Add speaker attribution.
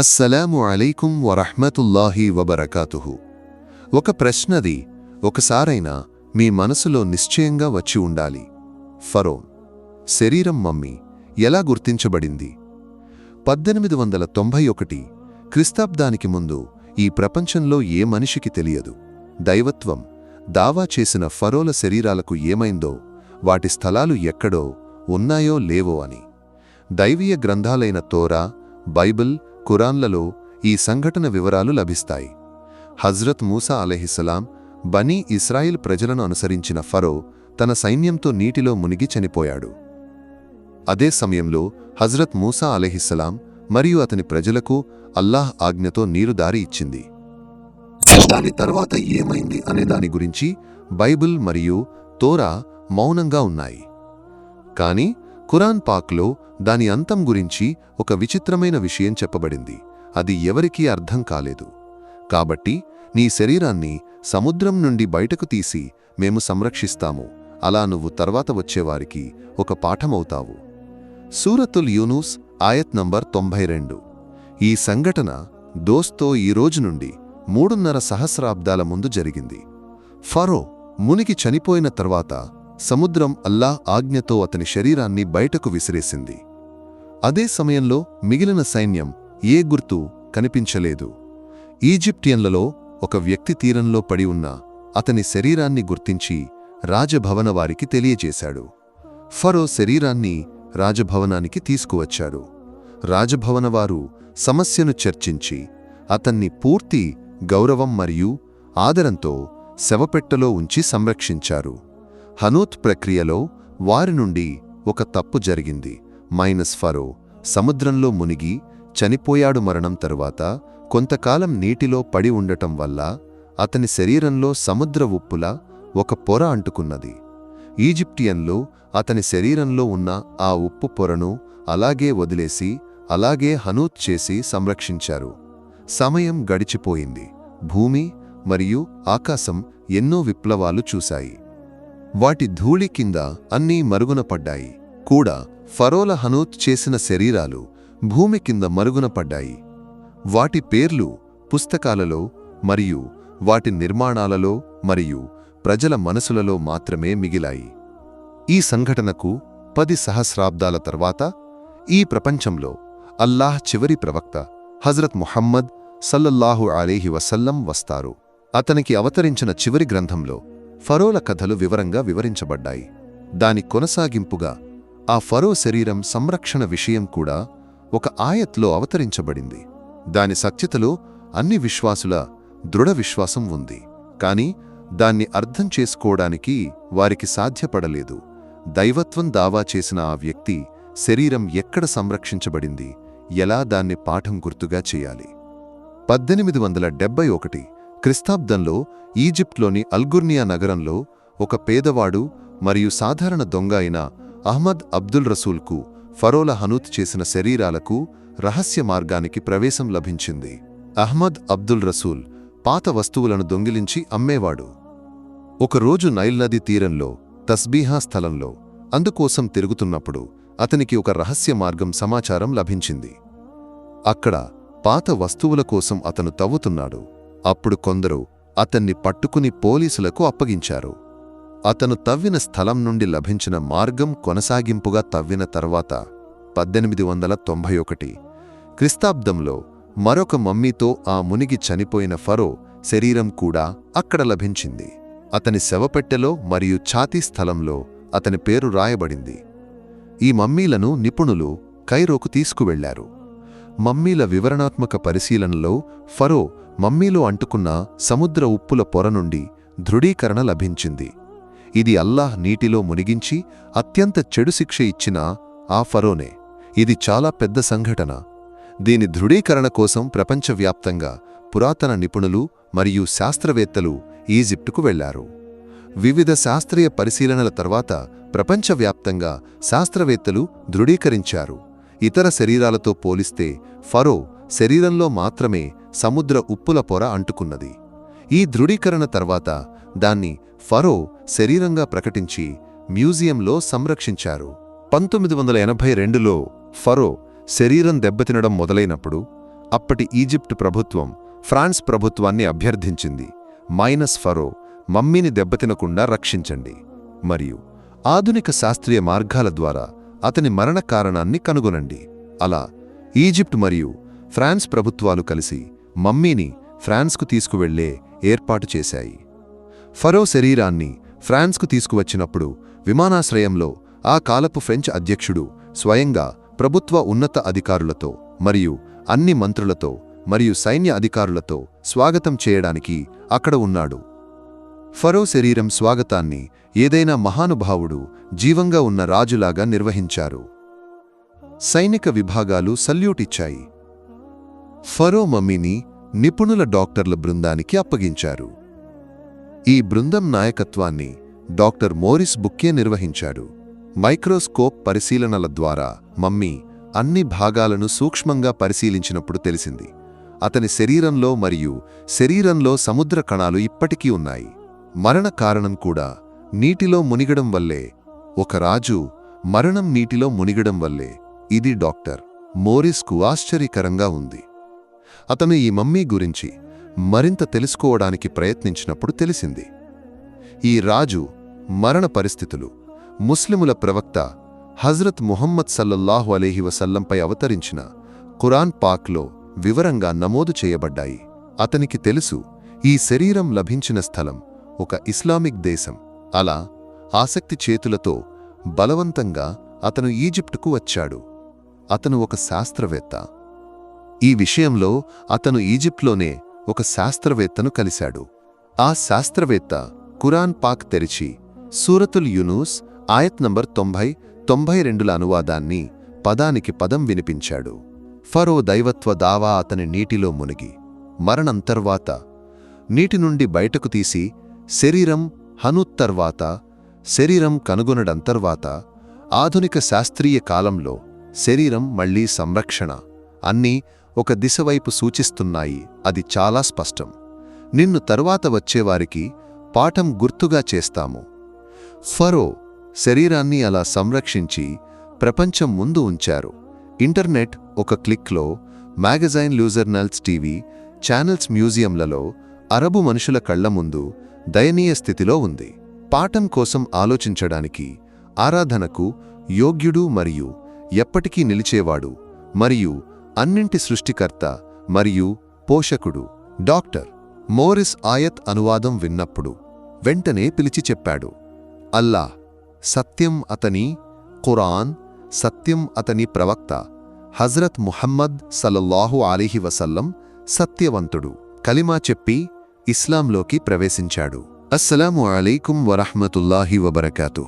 Speaker 1: అస్సలాము అలైకుం వరహ్మతుల్లాహి వబరకాతుహు. ఒక ప్రశ్నది ఒకసారైనా మీ మనసులో నిశ్చయంగా వచ్చి ఉండాలి. ఫరో శరీరం మమ్మీ ఎలా గుర్తించబడింది? పద్దెనిమిది వందల తొంభై ఒకటి క్రిస్తాబ్దానికి ముందు ఈ ప్రపంచంలో ఏ మనిషికి తెలియదు. దైవత్వం దావా చేసిన ఫరోల శరీరాలకు ఏమైందో వాటి స్థలాలు ఎక్కడో ఉన్నాయో లేవో అని. దైవీయ గ్రంథాలైన తోరా బైబిల్ ఖురాన్లలో ఈ సంఘటన వివరాలు లభిస్తాయి. హజ్రత్ మూసా అలెహిస్సలాం బనీ ఇస్రాయిల్ ప్రజలను అనుసరించిన ఫరో తన సైన్యంతో నీటిలో మునిగి చనిపోయాడు. అదే సమయంలో హజ్రత్ మూసా అలెహిస్సలాం మరియు అతని ప్రజలకు అల్లాహ్ ఆజ్ఞతో నీరు దారి ఇచ్చింది. దాని తర్వాత ఏమైంది అనే దాని గురించి బైబిల్ మరియు తోరా మౌనంగా ఉన్నాయి. కాని ఖురాన్ పాక్లో దాని అంతం గురించి ఒక విచిత్రమైన విషయం చెప్పబడింది. అది ఎవరికీ అర్థం కాలేదు. కాబట్టి నీ శరీరాన్ని సముద్రం నుండి బయటకు తీసి మేము సంరక్షిస్తాము. అలా నువ్వు తర్వాత వచ్చేవారికి ఒక పాఠమవుతావు. సూరతుల్ యూనూస్ ఆయత్ నంబర్ తొంభై రెండు ఈ సంఘటన దోస్తో ఈ రోజు నుండి మూడున్నర సహస్రాబ్దాల ముందు జరిగింది. ఫరో మునిగి చనిపోయిన తర్వాత సముద్రం అల్లాహ్ ఆజ్ఞతో అతని శరీరాన్ని బయటకు విసిరేసింది. అదే సమయంలో మిగిలిన సైన్యం ఏ గుర్తు కనిపించలేదు. ఈజిప్టియన్లలో ఒక వ్యక్తి తీరంలో పడి ఉన్న అతని శరీరాన్ని గుర్తించి రాజభవన వారికి తెలియజేశాడు. ఫరో శరీరాన్ని రాజభవనానికి తీసుకువచ్చాడు. రాజభవనవారు సమస్యను చర్చించి అతన్ని పూర్తి గౌరవం మరియు ఆదరంతో శవపెట్టలో ఉంచి సంరక్షించారు. హనూత్ ప్రక్రియలో వారి నుండి ఒక తప్పు జరిగింది. మైనస్ ఫరో సముద్రంలో మునిగి చనిపోయాడు మరణం తరువాత కొంతకాలం నీటిలో పడి ఉండటం వల్ల అతని శరీరంలో సముద్ర ఉప్పుల ఒక పొర అంటుకున్నది. ఈజిప్టియన్లు అతని శరీరంలో ఉన్న ఆ ఉప్పు పొరను అలాగే వదిలేసి అలాగే హనూత్ చేసి సంరక్షించారు. సమయం గడిచిపోయింది. భూమి మరియు ఆకాశం ఎన్నో విప్లవాలు చూశాయి. వాటి ధూళి కింద అన్నీ మరుగున పడ్డాయి. కూడా ఫరోల హనూత్ చేసిన శరీరాలు భూమి కింద మరుగున పడ్డాయి. వాటి పేర్లు పుస్తకాలలో మరియు వాటి నిర్మాణాలలో మరియు ప్రజల మనసులలో మాత్రమే మిగిలాయి. ఈ సంఘటనకు పది సహస్రాబ్దాల తర్వాత ఈ ప్రపంచంలో అల్లాహ్ చివరి ప్రవక్త హజరత్ ముహమ్మద్ సల్లల్లాహు అలీహి వసల్లం వస్తారు. అతనికి అవతరించిన చివరి గ్రంథంలో ఫరోల కథలు వివరంగా వివరించబడ్డాయి. దాని కొనసాగింపుగా ఆ ఫరో శరీరం సంరక్షణ విషయం కూడా ఒక ఆయత్లో అవతరించబడింది. దాని సత్యతలో అన్ని విశ్వాసుల దృఢ విశ్వాసం ఉంది. కాని దాన్ని అర్థం చేసుకోవడానికి వారికి సాధ్యపడలేదు. దైవత్వం దావా చేసిన ఆ వ్యక్తి శరీరం ఎక్కడ సంరక్షించబడింది ఎలా దాన్ని పాఠం గుర్తుగా చేయాలి? పద్దెనిమిది వందల డెబ్బై ఒకటి క్రిస్తాబ్దంలో ఈజిప్ట్లోని అల్గుర్నియా నగరంలో ఒక పేదవాడు మరియు సాధారణ దొంగ అయిన అహ్మద్ అబ్దుల్ రసూల్కు ఫరోల హనూత్ చేసిన శరీరాలకు రహస్య మార్గానికి ప్రవేశం లభించింది. అహ్మద్ అబ్దుల్ రసూల్ పాత వస్తువులను దొంగిలించి అమ్మేవాడు. ఒకరోజు నైల్ నది తీరంలో తస్బీహా స్థలంలో అందుకోసం తిరుగుతున్నప్పుడు అతనికి ఒక రహస్య మార్గం సమాచారం లభించింది. అక్కడ పాత వస్తువుల కోసం అతను తవ్వుతున్నాడు. అప్పుడు కొందరు అతన్ని పట్టుకుని పోలీసులకు అప్పగించారు. అతను తవ్విన స్థలం నుండి లభించిన మార్గం కొనసాగింపుగా తవ్విన తర్వాత పద్దెనిమిది వందల తొంభై ఒకటి క్రిస్తాబ్దంలో మరొక మమ్మీతో ఆ మునిగి చనిపోయిన ఫరో శరీరం కూడా అక్కడ లభించింది. అతని శవపెట్టెలో మరియు ఛాతీ స్థలంలో అతని పేరు రాయబడింది. ఈ మమ్మీలను నిపుణులు కైరోకు తీసుకువెళ్ళారు. మమ్మీల వివరణాత్మక పరిశీలనలో ఫరో మమ్మీలో అంటుకున్న సముద్ర ఉప్పుల పొర నుండి దృఢీకరణ లభించింది. ఇది అల్లాహ్ నీటిలో మునిగించి అత్యంత చెడు శిక్ష ఇచ్చిన ఆ ఫరోనే. ఇది చాలా పెద్ద సంఘటన. దీని దృఢీకరణ కోసం ప్రపంచవ్యాప్తంగా పురాతన నిపుణులు మరియు శాస్త్రవేత్తలు ఈజిప్టుకు వెళ్ళారు వివిధ శాస్త్రీయ పరిశీలనల తర్వాత ప్రపంచవ్యాప్తంగా శాస్త్రవేత్తలు దృఢీకరించారు. ఇతర శరీరాలతో పోలిస్తే ఫరో శరీరంలో మాత్రమే సముద్ర ఉప్పుల పొర అంటుకున్నది. ఈ దృఢీకరణ తర్వాత దాన్ని ఫరో శరీరంగా ప్రకటించి మ్యూజియంలో సంరక్షించారు. పంతొమ్మిది వందల ఎనభై రెండులో ఫరో శరీరం దెబ్బతినడం మొదలైనప్పుడు అప్పటి ఈజిప్ట్ ప్రభుత్వం ఫ్రాన్స్ ప్రభుత్వాన్ని అభ్యర్థించింది. మైనస్ ఫరో మమ్మీని దెబ్బతినకుండా రక్షించండి. మరియు ఆధునిక శాస్త్రీయ మార్గాల ద్వారా అతని మరణ కారణాన్ని కనుగొనండి. అలా ఈజిప్ట్ మరియు ఫ్రాన్స్ ప్రభుత్వాలు కలిసి మమ్మీని ఫ్రాన్స్కు తీసుకువెళ్ళే ఏర్పాటు చేశాయి. ఫరో శరీరాన్ని ఫ్రాన్స్కు తీసుకువచ్చినప్పుడు విమానాశ్రయంలో ఆ కాలపు ఫ్రెంచ్ అధ్యక్షుడు స్వయంగా ప్రభుత్వ ఉన్నత అధికారులతో మరియు అన్ని మంత్రులతో మరియు సైన్య అధికారులతో స్వాగతం చేయడానికి అక్కడ ఉన్నాడు. ఫరో శరీరం స్వాగతాన్ని ఏదైనా మహానుభావుడు జీవంగా ఉన్న రాజులాగా నిర్వహించారు. సైనిక విభాగాలు సల్యూట్ ఇచ్చాయి. ఫరో మమ్మీని నిపుణుల డాక్టర్ల బృందానికి అప్పగించారు. ఈ బృందం నాయకత్వాన్ని డాక్టర్ మోరిస్ బుక్కే నిర్వహించాడు. మైక్రోస్కోప్ పరిశీలనల ద్వారా మమ్మీ అన్ని భాగాలను సూక్ష్మంగా పరిశీలించినప్పుడు తెలిసింది. అతని శరీరంలో మరియు శరీరంలో సముద్ర కణాలు ఇప్పటికీ ఉన్నాయి. మరణ కారణం కూడా నీటిలో మునిగడం వల్లే. ఒక రాజు మరణం నీటిలో మునిగడం వల్లే. ఇది డాక్టర్ మోరిస్కు ఆశ్చర్యకరంగా ఉంది. అతను ఈ మమ్మీ గురించి మరింత తెలుసుకోవడానికి ప్రయత్నించినప్పుడు తెలిసింది. ఈ రాజు మరణ పరిస్థితులు ముస్లిముల ప్రవక్త హజ్రత్ ముహమ్మద్ సల్లల్లాహు అలీహి వసల్లంపై అవతరించిన ఖురాన్ పాక్లో వివరంగా నమోదు చేయబడ్డాయి. అతనికి తెలుసు ఈ శరీరం లభించిన స్థలం ఒక ఇస్లామిక్ దేశం. అలా ఆసక్తి చేతులతో బలవంతంగా అతను ఈజిప్టుకు వచ్చాడు. అతను ఒక శాస్త్రవేత్త. ఈ విషయంలో అతను ఈజిప్ట్లోనే ఒక శాస్త్రవేత్తను కలిశాడు. ఆ శాస్త్రవేత్త కురాన్ పాక్ తెరిచి సూరతుల్ యునూస్ ఆయత్ నంబర్ తొంభై తొంభై రెండుల అనువాదాన్ని పదానికి పదం వినిపించాడు. ఫరో దైవత్వ దావా అతని నీటిలో మునిగి మరణం తర్వాత నీటి నుండి బయటకు తీసి శరీరం హనుత్తర్వాత శరీరం కనుగొనడంతర్వాత ఆధునిక శాస్త్రీయ కాలంలో శరీరం మళ్ళీ సంరక్షణ అన్నీ ఒక దిశవైపు సూచిస్తున్నాయి. అది చాలా స్పష్టం. నిన్ను తరువాత వచ్చేవారికి పాఠం గుర్తుగా చేస్తాము. ఫరో శరీరాన్ని అలా సంరక్షించి ప్రపంచం ముందు ఉంచారు. ఇంటర్నెట్ ఒక క్లిక్లో మ్యాగజైన్ లూజర్నల్స్ టీవీ ఛానల్స్ మ్యూజియంలలో అరబు మనుషుల కళ్ళ ముందు దయనీయ స్థితిలో ఉంది. పాఠం కోసం ఆలోచించడానికి ఆరాధనకు యోగ్యుడు మరియు ఎప్పటికీ నిలిచేవాడు మరియు అన్నింటి సృష్టికర్త మరియు పోషకుడు డాక్టర్ మోరిస్ ఆయత్ అనువాదం విన్నప్పుడు వెంటనే పిలిచి చెప్పాడు అల్లా సత్యం అతని ఖురాన్ సత్యం అతని ప్రవక్త హజ్రత్ ముహమ్మద్ సల్లల్లాహు అలీహి వసల్లం సత్యవంతుడు. కలిమా చెప్పి ఇస్లాంలోకి ప్రవేశించాడు. అస్సలాము అలైకుం వరహ్మతుల్లాహి వబర్కాతు.